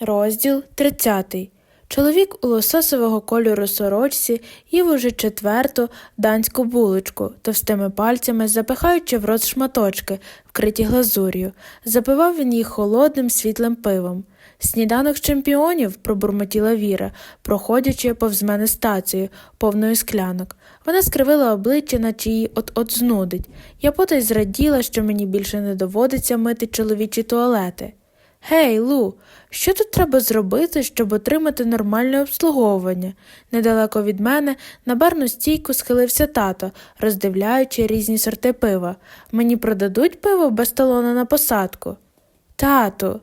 Розділ 30. Чоловік у лососового кольору сорочці їв уже четверту данську булочку, товстими пальцями запихаючи в рот шматочки, вкриті глазур'ю. Запивав він їх холодним світлим пивом. Сніданок чемпіонів, пробурмотіла Віра, проходячи повз мене стацію, повною склянок. Вона скривила обличчя, наче її от-от знудить. Я потай зраділа, що мені більше не доводиться мити чоловічі туалети. Гей, Лу, що тут треба зробити, щоб отримати нормальне обслуговування? Недалеко від мене на барну стійку схилився тато, роздивляючи різні сорти пива. Мені продадуть пиво без талона на посадку. Тату,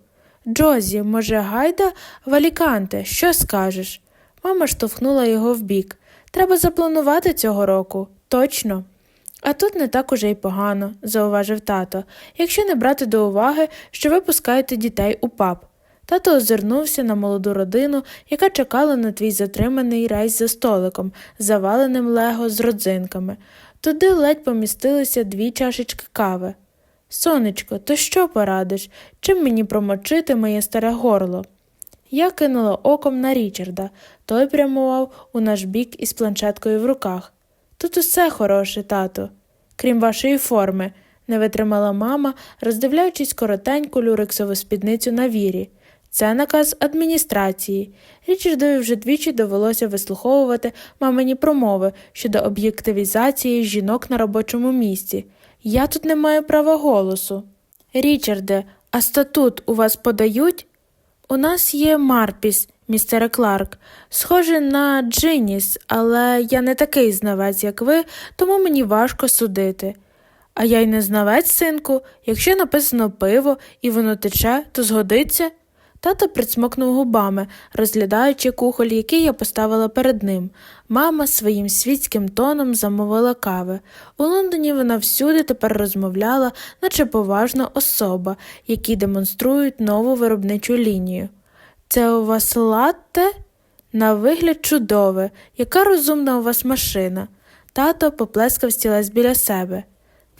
Джозі, може, гайда в Аліканте, що скажеш? Мама штовхнула його вбік. Треба запланувати цього року, точно. А тут не так уже й погано, зауважив тато, якщо не брати до уваги, що ви пускаєте дітей у паб. Тато озирнувся на молоду родину, яка чекала на твій затриманий рейс за столиком, заваленим лего з родзинками. Туди ледь помістилися дві чашечки кави. Сонечко, то що порадиш? Чим мені промочити моє старе горло? Я кинула оком на Річарда. Той прямував у наш бік із планшеткою в руках. Тут усе хороше, тату, крім вашої форми, не витримала мама, роздивляючись коротеньку люрексову спідницю на вірі. Це наказ адміністрації. Річардові вже двічі довелося вислуховувати мамині промови щодо об'єктивізації жінок на робочому місці. Я тут не маю права голосу. Річарде, а статут у вас подають? У нас є Марпіс, містере Кларк, схоже на Джиніс, але я не такий знавець, як ви, тому мені важко судити. А я й не знавець, синку, якщо написано пиво і воно тече, то згодиться. Тато прицмокнув губами, розглядаючи кухоль, який я поставила перед ним. Мама своїм світським тоном замовила кави. У Лондоні вона всюди тепер розмовляла, наче поважна особа, які демонструють нову виробничу лінію. Це у вас латте? На вигляд чудове, яка розумна у вас машина. Тато поплескав стілець біля себе.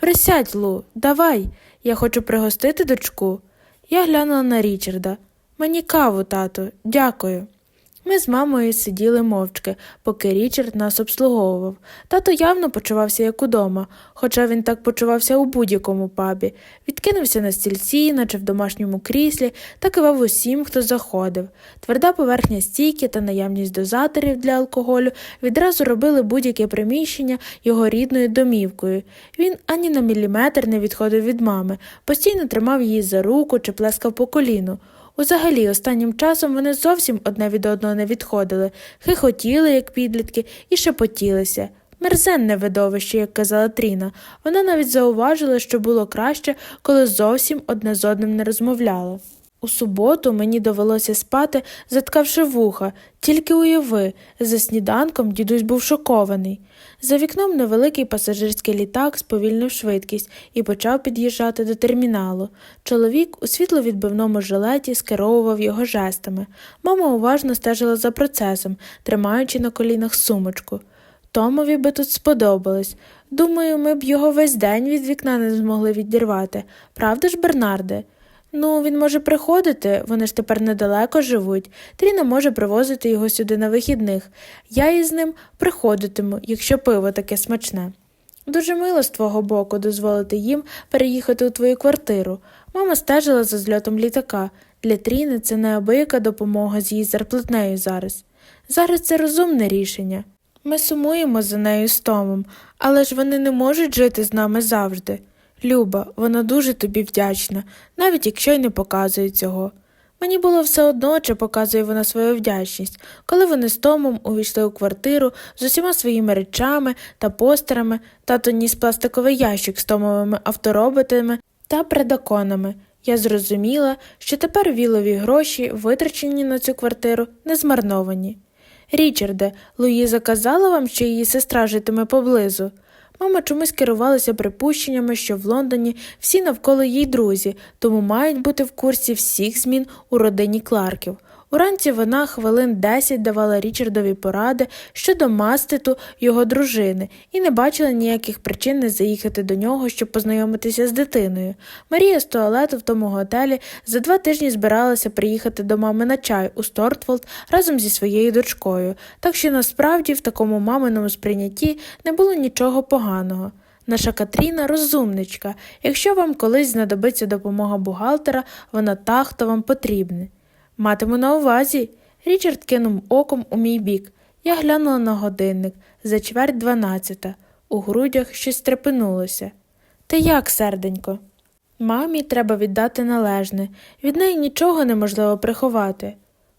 Присядь, Лу, давай, я хочу пригостити дочку. Я глянула на Річарда. Мені каву, тату, дякую. Ми з мамою сиділи мовчки, поки Річард нас обслуговував. Тато явно почувався як удома, хоча він так почувався у будь-якому пабі. Відкинувся на стільці, наче в домашньому кріслі, та кивав усім, хто заходив. Тверда поверхня стійки та наявність дозаторів для алкоголю відразу робили будь-яке приміщення його рідною домівкою. Він ані на міліметр не відходив від мами, постійно тримав її за руку чи плескав по коліну. Узагалі, останнім часом вони зовсім одне від одного не відходили, хихотіли, як підлітки, і шепотілися. Мерзенне видовище, як казала Тріна. Вона навіть зауважила, що було краще, коли зовсім одне з одним не розмовляло. У суботу мені довелося спати, заткавши вуха, тільки уяви, за сніданком дідусь був шокований. За вікном невеликий пасажирський літак сповільнив швидкість і почав під'їжджати до терміналу. Чоловік у світловідбивному жилеті скеровував його жестами. Мама уважно стежила за процесом, тримаючи на колінах сумочку. Томові би тут сподобалось. Думаю, ми б його весь день від вікна не змогли відірвати. Правда ж, Бернарде? Ну, він може приходити, вони ж тепер недалеко живуть. Тріна може привозити його сюди на вихідних. Я із ним приходитиму, якщо пиво таке смачне. Дуже мило з твого боку дозволити їм переїхати у твою квартиру. Мама стежила за зльотом літака. Для Тріни це неабияка допомога з її зарплатнею зараз. Зараз це розумне рішення. Ми сумуємо за нею з Томом, але ж вони не можуть жити з нами завжди. Люба, вона дуже тобі вдячна, навіть якщо й не показує цього. Мені було все одно, чи показує вона свою вдячність, коли вони з Томом увійшли у квартиру з усіма своїми речами та постерами, тато ніс пластиковий ящик з томовими автороботами та предаконами. Я зрозуміла, що тепер вілові гроші, витрачені на цю квартиру, не змарновані. Річарде, Луїза казала вам, що її сестра житиме поблизу. Мама чомусь керувалася припущеннями, що в Лондоні всі навколо її друзі, тому мають бути в курсі всіх змін у родині Кларків. Уранці вона хвилин десять давала Річардові поради щодо маститу його дружини і не бачила ніяких причин не заїхати до нього, щоб познайомитися з дитиною. Марія з туалету в тому готелі за два тижні збиралася приїхати до мами на чай у Стортфолд разом зі своєю дочкою, так що насправді в такому маминому сприйнятті не було нічого поганого. Наша Катріна розумничка. Якщо вам колись знадобиться допомога бухгалтера, вона та, хто вам потрібний. Матиму на увазі. Річард кинув оком у мій бік. Я глянула на годинник за чверть дванадцята. У грудях щось трепенулося. Ти як, серденько? Мамі треба віддати належне. Від неї нічого неможливо приховати.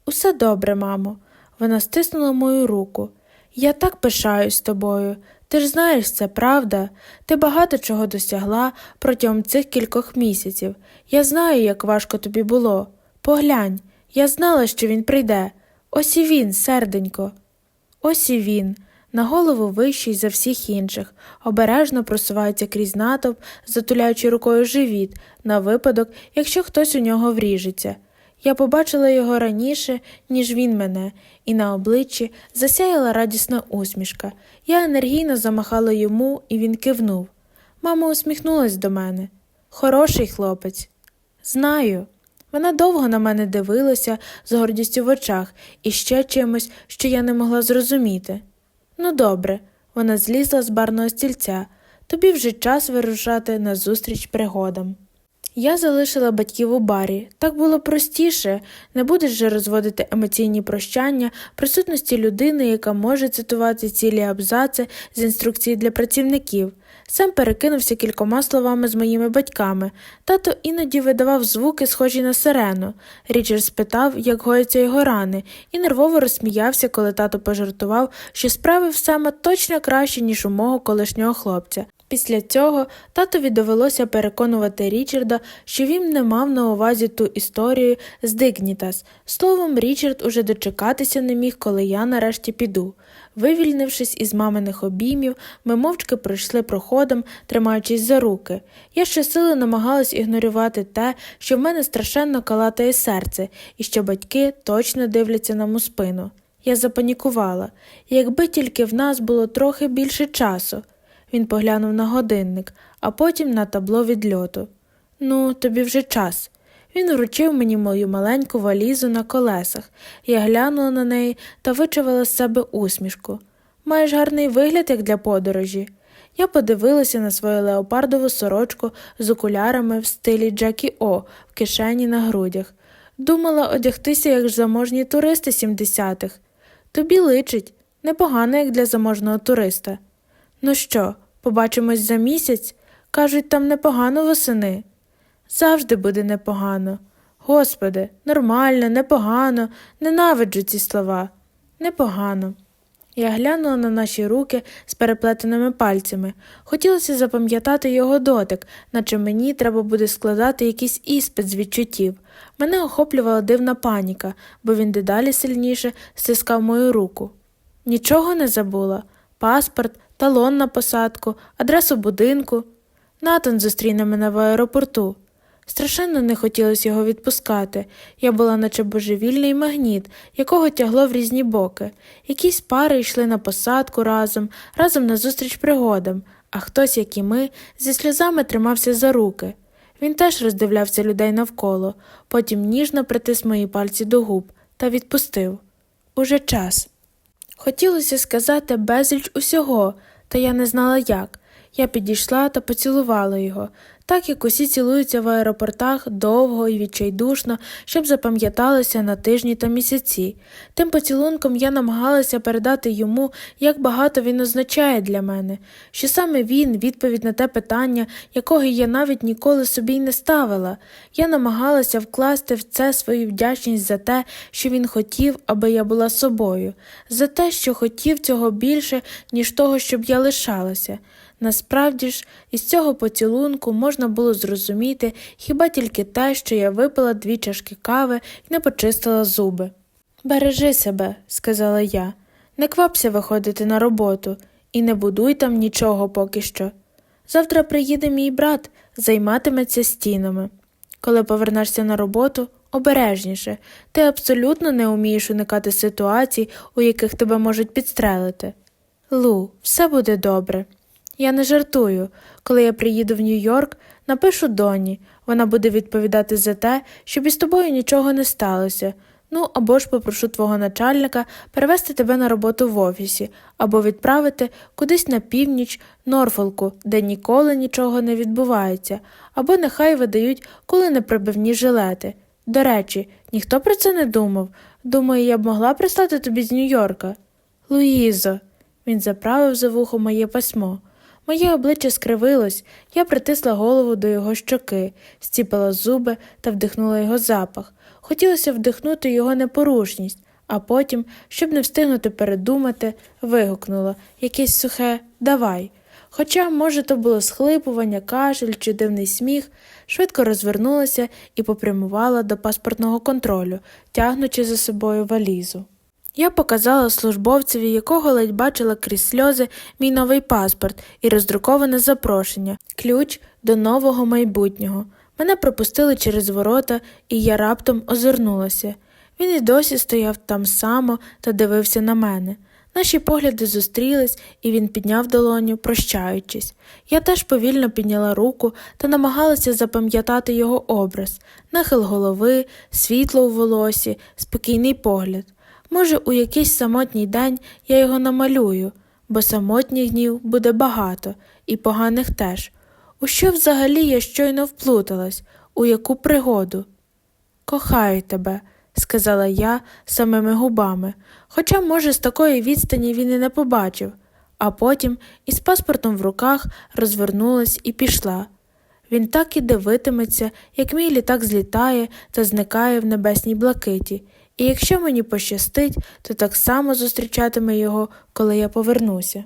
Усе добре, мамо. Вона стиснула мою руку. Я так пишаюсь тобою. Ти ж знаєш це, правда? Ти багато чого досягла протягом цих кількох місяців. Я знаю, як важко тобі було. Поглянь, я знала, що він прийде. Ось і він, серденько. Ось і він, на голову вищий за всіх інших, обережно просувається крізь натовп, затуляючи рукою живіт, на випадок, якщо хтось у нього вріжеться. Я побачила його раніше, ніж він мене, і на обличчі засяяла радісна усмішка. Я енергійно замахала йому, і він кивнув. Мама усміхнулась до мене. Хороший хлопець. Знаю. Вона довго на мене дивилася з гордістю в очах і ще чимось, що я не могла зрозуміти. Ну, добре, вона злізла з барного стільця. Тобі вже час вирушати назустріч пригодам. Я залишила батьків у барі. Так було простіше, не будеш же розводити емоційні прощання присутності людини, яка може цитувати цілі абзаци з інструкції для працівників. Сам перекинувся кількома словами з моїми батьками. Тато іноді видавав звуки, схожі на сирену. Річард спитав, як гояться його рани, і нервово розсміявся, коли тато пожартував, що справив Сема точно краще, ніж у мого колишнього хлопця. Після цього татові довелося переконувати Річарда, що він не мав на увазі ту історію з Дигнітас. Словом, Річард уже дочекатися не міг, коли я нарешті піду. Вивільнившись із маминих обіймів, ми мовчки пройшли проходом, тримаючись за руки. Я щосили намагалась ігнорувати те, що в мене страшенно калатає серце, і що батьки точно дивляться нам у спину. Я запанікувала, якби тільки в нас було трохи більше часу. Він поглянув на годинник, а потім на табло відльоту. Ну, тобі вже час. Він вручив мені мою маленьку валізу на колесах. Я глянула на неї та вичавила з себе усмішку. Маєш гарний вигляд, як для подорожі. Я подивилася на свою леопардову сорочку з окулярами в стилі Джекі О в кишені на грудях. Думала одягтися, як заможні туристи сімдесятих. Тобі личить, непогано, як для заможного туриста. Ну що, побачимось за місяць? Кажуть, там непогано восени. Завжди буде непогано. Господи, нормально, непогано, ненавиджу ці слова. Непогано. Я глянула на наші руки з переплетеними пальцями. Хотілося запам'ятати його дотик, наче мені треба буде складати якийсь іспит з відчуттів. Мене охоплювала дивна паніка, бо він дедалі сильніше стискав мою руку. Нічого не забула паспорт, талон на посадку, адресу будинку. Натан зустріне мене в аеропорту. Страшенно не хотілося його відпускати. Я була наче божевільний магніт, якого тягло в різні боки. Якісь пари йшли на посадку разом, разом назустріч пригодам, а хтось, як і ми, зі сльозами тримався за руки. Він теж роздивлявся людей навколо, потім ніжно притис мої пальці до губ та відпустив. Уже час. Хотілося сказати безліч усього, та я не знала як. Я підійшла та поцілувала його, так як усі цілуються в аеропортах довго і відчайдушно, щоб запам'яталося на тижні та місяці. Тим поцілунком я намагалася передати йому, як багато він означає для мене, що саме він відповідь на те питання, якого я навіть ніколи собі й не ставила. Я намагалася вкласти в це свою вдячність за те, що він хотів, аби я була собою, за те, що хотів цього більше, ніж того, щоб я лишалася. Насправді ж, із цього поцілунку можна було зрозуміти хіба тільки те, що я випила дві чашки кави і не почистила зуби. Бережи себе, сказала я, не квапся виходити на роботу і не будуй там нічого поки що. Завтра приїде мій брат, займатиметься стінами. Коли повернешся на роботу, обережніше. Ти абсолютно не вмієш уникати ситуацій, у яких тебе можуть підстрелити. Лу, все буде добре. Я не жартую. Коли я приїду в Нью-Йорк, напишу Доні. Вона буде відповідати за те, щоб із тобою нічого не сталося. Ну, або ж попрошу твого начальника перевести тебе на роботу в офісі, або відправити кудись на північ Норфолку, де ніколи нічого не відбувається, або нехай видають коли куленепробивні жилети. До речі, ніхто про це не думав. Думаю, я б могла прислати тобі з Нью-Йорка. Луїзо, він заправив за вухо моє пасмо. Моє обличчя скривилось, я притисла голову до його щоки, стіпила зуби та вдихнула його запах. Хотілося вдихнути його непорушність, а потім, щоб не встигнути передумати, вигукнула якесь сухе давай. Хоча, може, то було схлипування, кашель чи дивний сміх, швидко розвернулася і попрямувала до паспортного контролю, тягнучи за собою валізу. Я показала службовцеві, якого ледь бачила крізь сльози, мій новий паспорт і роздруковане запрошення, ключ до нового майбутнього. Мене пропустили через ворота, і я раптом озирнулася. Він і досі стояв там само та дивився на мене. Наші погляди зустрілись, і він підняв долоню, прощаючись. Я теж повільно підняла руку та намагалася запам'ятати його образ, нахил голови, світло у волосі, спокійний погляд. Може, у якийсь самотній день я його намалюю, бо самотніх днів буде багато, і поганих теж. У що взагалі я щойно вплуталась, у яку пригоду? Кохаю тебе, сказала я самими губами, хоча, може, з такої відстані він і не побачив, а потім із паспортом в руках розвернулась і пішла. Він так і дивитиметься, як мій літак злітає та зникає в небесній блакиті, і якщо мені пощастить, то так само зустрічатиме його, коли я повернуся.